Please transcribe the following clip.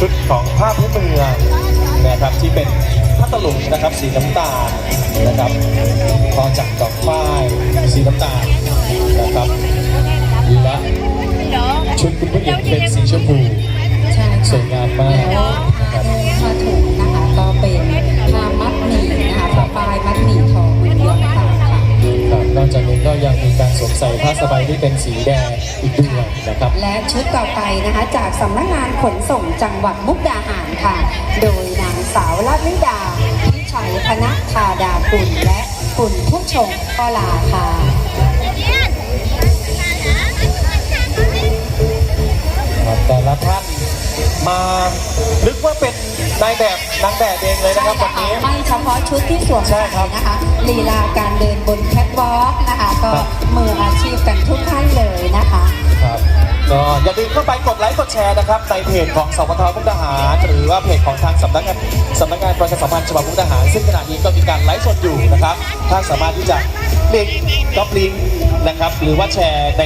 ชุดของผ้าพื้นเมืองนะครับที่เป็นผ้าตลุงนะครับสีน้ำตาลนะครับพอจากดอกฝ้ายสีน้ำตาลนะครับ กจากนี้ก็ยังมีการสวมใส่ผ้าสบายที่เป็นสีแดงอีกด้วยนะครับ และชุดต่อไปนะคะจากสำนักงานขนส่งจังหวัดมุกดาหารค่ะ โดยนางสาวลาวิดาพิชัยคณะธาดากุลและคุณผู้ชมก็ลาค่ะครับแต่ละท่านมานึกว่าเป็น นายแบบนางแบบเองเลยนะครับวันนี้ ไม่เฉพาะชุดที่สวมใช่ใส่ครับนะคะลีลาการเดินบนแคทวอล์กนะคะ ก็มืออาชีพกันทุกท่านเลยนะคะครับก็อย่าลืมเข้าไปกดไลค์กดแชร์นะครับในเพจของสพทมุกดาหาร หรือว่าเพจของทางสำนักงานสำนักงานประชาสัมพันธ์จังหวัดมุกดาหาร ซึ่งขณะนี้ก็มีการไลฟ์สดอยู่นะครับท่านสามารถที่จะคลิกก๊อปลิงก์นะครับ หรือว่าแชร์ใน